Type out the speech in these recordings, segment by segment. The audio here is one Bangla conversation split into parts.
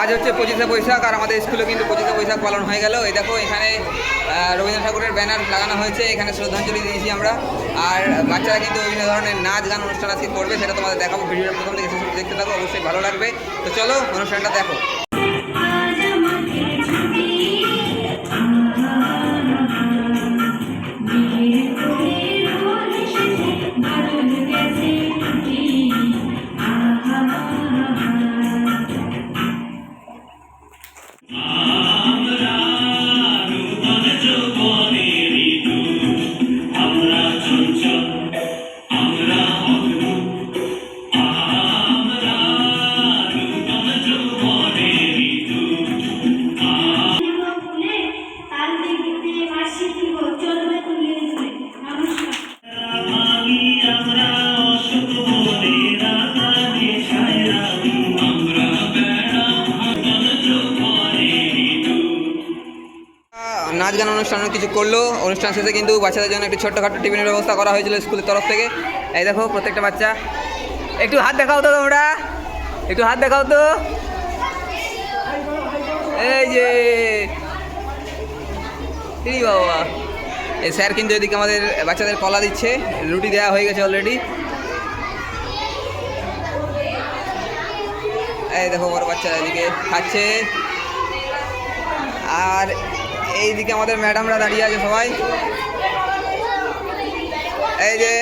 আজ হচ্ছে পঁচিশে বৈশাখ আর আমাদের স্কুলে কিন্তু পঁচিশে বৈশাখ পালন হয়ে গেল। এই দেখো, এখানে রবীন্দ্র রবীন্দ্রনাথ ঠাকুরের ব্যানার লাগানো হয়েছে। এখানে শ্রদ্ধাঞ্জলি দিয়েছি আমরা। আর বাচ্চারা কিন্তু বিভিন্ন ধরনের নাচ গান অনুষ্ঠান আজকে করবে, সেটা তোমাদের দেখাবো। ভিডিওটা প্রথম থেকে দেখতে থাকো, অবশ্যই ভালো লাগবে। তো চলো, অনুষ্ঠানটা দেখো। নাচ গান অনুষ্ঠান কিছু করল। অনুষ্ঠান শেষে কিন্তু বাচ্চাদের জন্য একটি ছোট্টখাটো টিফিনের ব্যবস্থা করা হয়েছিল স্কুলের তরফ থেকে। এই দেখো, প্রত্যেকটা বাচ্চা। একটু হাত দেখাও তো তোমরা। একটু হাত দেখাও তো। এই যে। বাবা। এই স্যার কিন্তু এদিকে আমাদের বাচ্চাদের কলা দিচ্ছে। রুটি দেওয়া হয়ে গেছে অলরেডি এই দেখো বড় বাচ্চারা এদিকে খাচ্ছে। আর এইদিকে আমাদের ম্যাডামরা দাঁড়িয়ে আছে সবাই। এই যে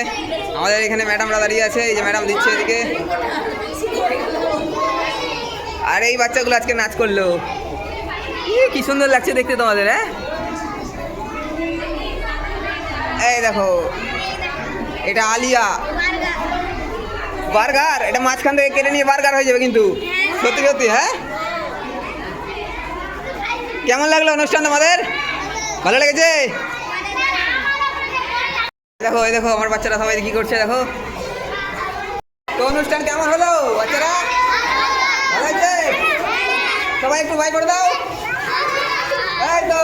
আমাদের এখানে ম্যাডামরা দাঁড়িয়ে আছে এই যে ম্যাডাম দিচ্ছে এদিকে। আর এই বাচ্চাগুলো আজকে নাচ করল। ই, কি সুন্দর লাগছে দেখতে তোমাদের হ্যাঁ? এই দেখো এটা আলিয়া। বার্গার এটা মাঝখান থেকে কেটে নিয়ে বার্গার হয়ে যাবে কিন্তু। সত্যি সত্যি হ্যাঁ? কেমন লাগল অনুষ্ঠান তোমাদের? ভালো লেগেছে? দেখো, এই দেখো, আমার বাচ্চারা সবাই কি করছে, দেখো। তো অনুষ্ঠান কেমন হলো, বাচ্চারা? ভালো হয়েছে? সবাই একটু ভাই করে দাও। এই তো।